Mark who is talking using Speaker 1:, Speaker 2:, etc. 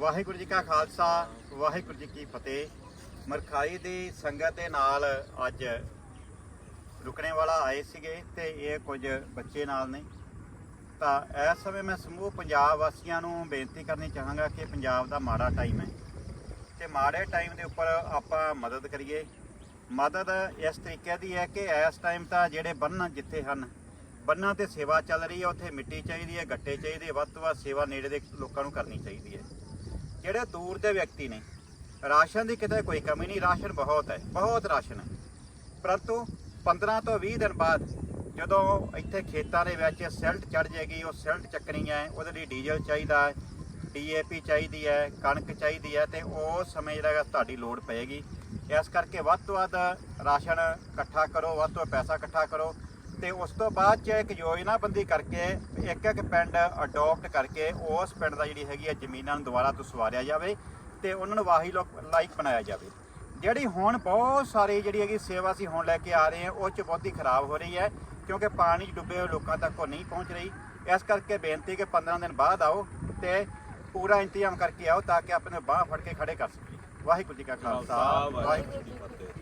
Speaker 1: ਵਾਹਿਗੁਰੂ ਜੀ ਕਾ ਖਾਲਸਾ, ਵਾਹਿਗੁਰੂ ਜੀ ਕੀ ਫਤਿਹ। ਮਰਖਾਈ ਦੀ ਸੰਗਤ ਦੇ ਨਾਲ ਅੱਜ ਰੁਕਣੇ ਵਾਲਾ ਆਏ ਸੀਗੇ ਤੇ ਇਹ ਕੁਝ ਬੱਚੇ ਨਾਲ ਨੇ। ਤਾਂ ਇਸ ਸਮੇਂ ਮੈਂ ਸਮੂਹ ਪੰਜਾਬ ਵਾਸੀਆਂ ਨੂੰ ਬੇਨਤੀ ਕਰਨੀ ਚਾਹਾਂਗਾ ਕਿ ਪੰਜਾਬ ਦਾ ਮਾੜਾ ਟਾਈਮ ਹੈ ਤੇ ਮਾੜੇ ਟਾਈਮ ਦੇ ਉੱਪਰ ਆਪਾਂ ਮਦਦ ਕਰੀਏ। ਮਦਦ ਇਸ ਤਰੀਕੇ ਦੀ ਹੈ ਕਿ ਇਸ ਟਾਈਮ ਤਾਂ ਜਿਹੜੇ ਬੰਨ ਜਿੱਥੇ ਹਨ, ਬੰਨਾਂ ਤੇ ਸੇਵਾ ਚੱਲ ਰਹੀ ਹੈ, ਉੱਥੇ ਮਿੱਟੀ ਚਾਹੀਦੀ ਹੈ, ਗੱਟੇ ਚਾਹੀਦੇ, ਵੱਧ ਤੋਂ ਵੱਧ ਸੇਵਾ ਨੇੜੇ ਦੇ ਲੋਕਾਂ ਨੂੰ ਕਰਨੀ ਚਾਹੀਦੀ ਹੈ। ਜਿਹੜੇ ਦੂਰ ਦੇ ਵਿਅਕਤੀ ਨੇ, ਰਾਸ਼ਨ ਦੀ ਕਿਤੇ ਕੋਈ ਕਮੀ ਨਹੀਂ, ਰਾਸ਼ਨ ਬਹੁਤ ਹੈ, ਬਹੁਤ ਰਾਸ਼ਨ ਹੈ। ਪਰੰਤੂ 15 ਤੋਂ 20 ਦਿਨ ਬਾਅਦ ਜਦੋਂ ਇੱਥੇ ਖੇਤਾਂ ਦੇ ਵਿੱਚ ਸਿਲਟ ਚੜ ਜਾਏਗੀ, ਉਹ ਸਿਲਟ ਚੱਕਣੀ ਹੈ, ਉਹਦੇ ਲਈ ਡੀਜ਼ਲ ਚਾਹੀਦਾ ਹੈ ਡੀਏਪੀ ਚਾਹੀਦੀ ਹੈ, ਕਣਕ ਚਾਹੀਦੀ ਹੈ, ਤੇ ਉਸ ਸਮੇਂ ਜਿਹੜਾ ਤੁਹਾਡੀ ਲੋੜ ਪਏਗੀ। ਇਸ ਕਰਕੇ ਵੱਧ ਤੋਂ ਵੱਧ ਰਾਸ਼ਨ ਇਕੱਠਾ ਕਰੋ, ਵੱਧ ਤੋਂ ਵੱਧ ਪੈਸਾ ਇਕੱਠਾ ਕਰੋ। ਤੇ ਉਸ ਤੋਂ ਬਾਅਦ ਚ ਇੱਕ ਯੋਜਨਾ ਬੰਦੀ ਕਰਕੇ ਇੱਕ ਇੱਕ ਪਿੰਡ ਅਡਾਪਟ ਕਰਕੇ ਉਸ ਪਿੰਡ ਦਾ ਜਿਹੜੀ ਹੈਗੀ ਹੈ ਜ਼ਮੀਨਾਂ ਨੂੰ ਦੁਬਾਰਾ ਤੋਂ ਸਵਾਰਿਆ ਜਾਵੇ ਤੇ ਉਹਨਾਂ ਨੂੰ ਵਾਹੀ ਲੋਕ ਲਾਇਕ ਬਣਾਇਆ ਜਾਵੇ। ਜਿਹੜੀ ਹੁਣ ਬਹੁਤ ਸਾਰੀ ਜਿਹੜੀ ਹੈਗੀ ਸੇਵਾ ਅਸੀਂ ਹੁਣ ਲੈ ਕੇ ਆ ਰਹੇ ਹਾਂ ਉਹ ਚ ਬਹੁਤੀ ਖਰਾਬ ਹੋ ਰਹੀ ਹੈ ਕਿਉਂਕਿ ਪਾਣੀ 'ਚ ਡੁੱਬੇ ਹੋਏ ਲੋਕਾਂ ਤੱਕ ਉਹ ਨਹੀਂ ਪਹੁੰਚ ਰਹੀ। ਇਸ ਕਰਕੇ ਬੇਨਤੀ ਕਿ 15 ਦਿਨ ਬਾਅਦ ਆਓ ਤੇ ਪੂਰਾ ਇੰਤਜ਼ਾਮ ਕਰਕੇ ਆਓ ਤਾਂ ਕਿ ਆਪਣੇ ਬਾਹ ਫੜ ਕੇ ਖੜੇ ਕਰ ਸਕੀਏ। ਵਾਹਿਗੁਰੂ ਜੀ ਕਾ ਖਾਲਸਾ ਵਾਹਿਗੁਰੂ ਜੀ ਕੀ ਫਤਿਹ।